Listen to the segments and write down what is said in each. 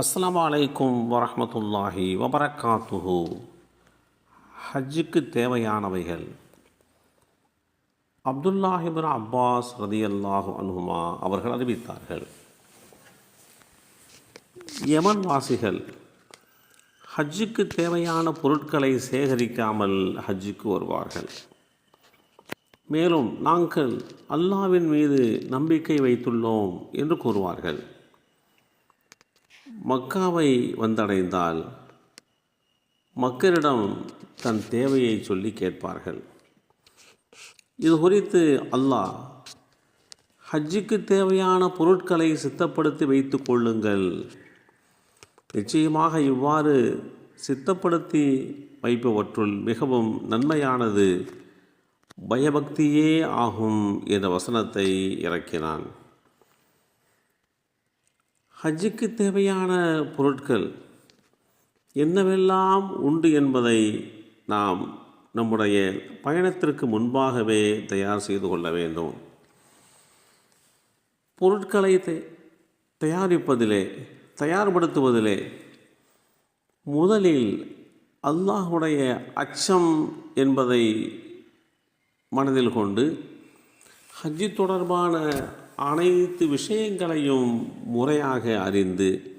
அஸ்லாம் அலைக்கும் வரமத்துல்லாஹி வபரக்காத்துஹு ஹஜ்ஜுக்கு தேவையானவைகள். அப்துல்லாஹிபின் அப்பாஸ் ரதியல்லாஹு அனுகுமா அவர்கள் அறிவித்தார்கள். யமன் வாசிகள் ஹஜ்ஜுக்கு தேவையான பொருட்களை சேகரிக்காமல் ஹஜ்ஜுக்கு வருவார்கள். மேலும் நாங்கள் அல்லாவின் மீது நம்பிக்கை வைத்துள்ளோம் என்று கூறுவார்கள். மக்காவை வந்தடைந்தால் மக்களிடம் தன் தேவையை சொல்லி கேட்பார்கள். இது குறித்து அல்லாஹ் ஹஜ்ஜுக்கு தேவையான பொருட்களை சித்தப்படுத்தி வைத்து கொள்ளுங்கள். நிச்சயமாக இவ்வாறு சித்தப்படுத்தி வைப்பவற்றுள் மிகவும் நன்மையானது பயபக்தியே ஆகும் என்ற வசனத்தை இறக்கினான். ஹஜ்ஜுக்கு தேவையான பொருட்கள் என்னவெல்லாம் உண்டு என்பதை நாம் நம்முடைய பயணத்திற்கு முன்பாகவே தயார் செய்து கொள்ள வேண்டும். பொருட்களை தயாரிப்பதிலே தயார்படுத்துவதிலே முதலில் அல்லாஹுடைய அச்சம் என்பதை மனதில் கொண்டு ஹஜ்ஜி தொடர்பான அனைத்து விஷயங்களையும் முறையாக அறிந்து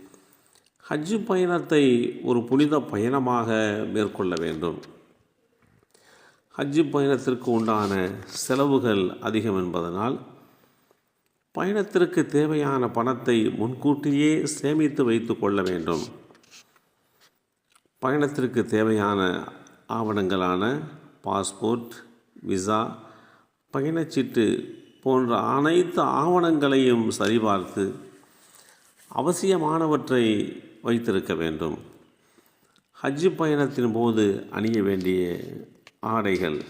ஹஜ்ஜு பயணத்தை ஒரு புனித பயணமாக மேற்கொள்ள வேண்டும். ஹஜ்ஜு பயணத்திற்கு உண்டான செலவுகள் அதிகம் என்பதனால் பயணத்திற்கு தேவையான பணத்தை முன்கூட்டியே சேமித்து வைத்து கொள்ள வேண்டும். பயணத்திற்கு தேவையான ஆவணங்களான பாஸ்போர்ட் விசா பயணச்சீட்டு போன்ற அனைத்து ஆவணங்களையும் சரிபார்த்து அவசியமானவற்றை வைத்திருக்க வேண்டும். ஹஜ் பயணத்தின் போது அணிய வேண்டிய ஆடைகள்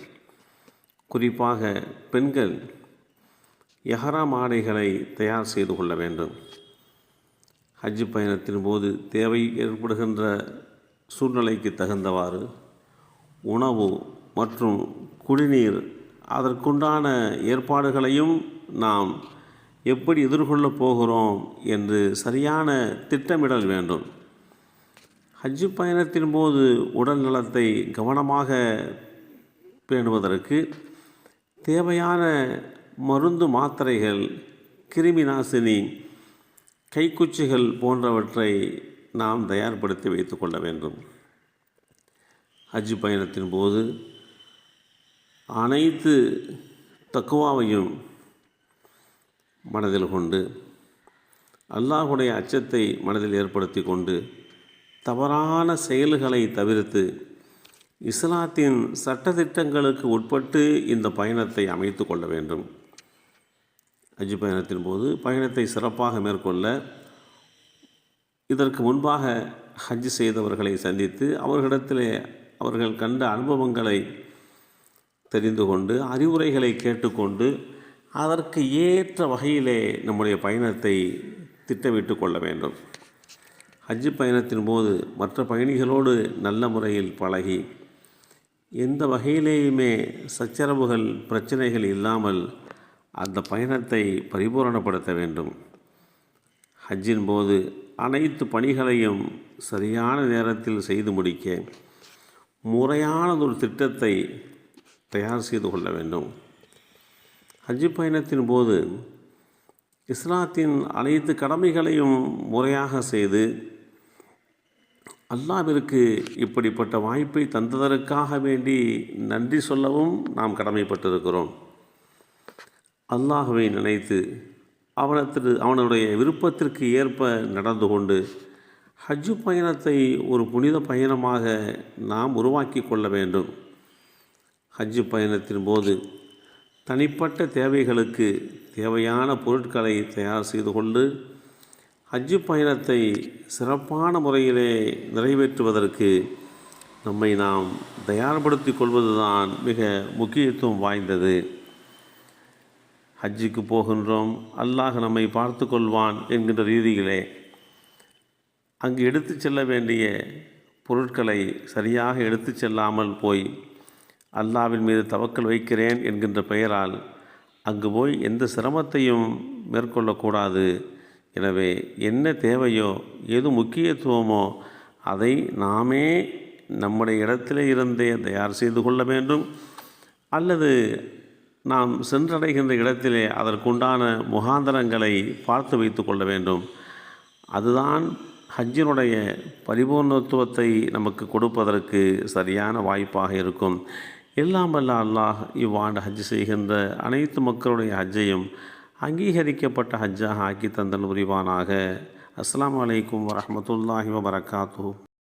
குறிப்பாக பெண்கள் எஹராம் ஆடைகளை தயார் செய்து கொள்ள வேண்டும். ஹஜ் பயணத்தின் போது தேவை ஏற்படுகின்ற சூழ்நிலைக்கு தகுந்தவாறு உணவு மற்றும் குடிநீர் அதற்குண்டான ஏற்பாடுகளையும் நாம் எப்படி எதிர்கொள்ளப் போகிறோம் என்று சரியான திட்டமிடல் வேண்டும். ஹஜ்ஜு பயணத்தின் போது உடல் நலத்தை கவனமாக பேணுவதற்கு தேவையான மருந்து மாத்திரைகள் கிருமி நாசினி கைக்குச்சிகள் போன்றவற்றை நாம் தயார்படுத்தி வைத்து கொள்ள வேண்டும். ஹஜ் பயணத்தின் போது அனைத்து தக்குவாவையும் மனதில் கொண்டு அல்லாஹுடைய அச்சத்தை மனதில் ஏற்படுத்தி கொண்டு தவறான செயல்களை தவிர்த்து இஸ்லாத்தின் சட்டத்திட்டங்களுக்கு உட்பட்டு இந்த பயணத்தை அமைத்து கொள்ள வேண்டும். ஹஜ் பயணத்தின் போது பயணத்தை சிறப்பாக மேற்கொள்ள இதற்கு முன்பாக ஹஜ் செய்தவர்களை சந்தித்து அவர்களிடத்திலே அவர்கள் கண்ட அனுபவங்களை தெரிந்து கொண்டு அறிவுரைகளை கேட்டுக்கொண்டு அதற்கு ஏற்ற வகையிலே நம்முடைய பயணத்தை திட்டமிட்டு கொள்ள வேண்டும். ஹஜ்ஜு பயணத்தின் போது மற்ற பயணிகளோடு நல்ல முறையில் பழகி எந்த வகையிலேயுமே சச்சரவுகள் பிரச்சனைகள் இல்லாமல் அந்த பயணத்தை பரிபூரணப்படுத்த வேண்டும். ஹஜ்ஜின் போது அனைத்து பணிகளையும் சரியான நேரத்தில் செய்து முடிக்க முறையானதொரு திட்டத்தை தயார் செய்து கொள்ள வேண்டும். ஹஜ்ஜு பயணத்தின் போது இஸ்லாத்தின் அனைத்து கடமைகளையும் முறையாக செய்து அல்லாவிற்கு இப்படிப்பட்ட வாய்ப்பை தந்ததற்காக வேண்டி நன்றி சொல்லவும் நாம் கடமைப்பட்டிருக்கிறோம். அல்லாஹுவை நினைத்து அவனத்திற்கு அவனுடைய விருப்பத்திற்கு ஏற்ப நடந்து கொண்டு ஹஜ்ஜு பயணத்தை ஒரு புனித பயணமாக நாம் உருவாக்கி கொள்ள வேண்டும். ஹஜ்ஜு பயணத்தின் போது தனிப்பட்ட தேவைகளுக்கு தேவையான பொருட்களை தயார் செய்து கொண்டு ஹஜ்ஜு பயணத்தை சிறப்பான முறையிலே நிறைவேற்றுவதற்கு நம்மை நாம் தயார்படுத்தி கொள்வதுதான் மிக முக்கியத்துவம் வாய்ந்தது. ஹஜ்ஜுக்கு போகின்றோம் அல்லாஹ் நம்மை பார்த்து கொள்வான் என்கின்ற ரீதியிலே அங்கு எடுத்து செல்ல வேண்டிய பொருட்களை சரியாக எடுத்து செல்லாமல் போய் அல்லாவின் மீது தவக்கல் வைக்கிறேன் என்கின்ற பெயரால் அங்கு போய் எந்த சிரமத்தையும் மேற்கொள்ளக்கூடாது. எனவே என்ன தேவையோ எது முக்கியத்துவமோ அதை நாமே நம்முடைய இடத்திலே இருந்தே தயார் செய்து கொள்ள வேண்டும். அல்லது நாம் சென்றடைகின்ற இடத்திலே அதற்குண்டான முகாந்தரங்களை பார்த்து வைத்து கொள்ள வேண்டும். அதுதான் ஹஜ்ஜினுடைய பரிபூர்ணத்துவத்தை நமக்கு கொடுப்பதற்கு சரியான வாய்ப்பாக இருக்கும். எல்லாம் வல்ல அல்லாஹ் இவ்வாண்டு ஹஜ் செய்கின்ற அனைத்து மக்களுடைய ஹஜ்ஜையும் அங்கீகரிக்கப்பட்ட ஹஜ்ஜாக ஆக்கி தந்தல் புரிவானாக. அஸ்லாம் அலைக்கும் வரமத்துல்லாஹி வபரகாத்துஹு.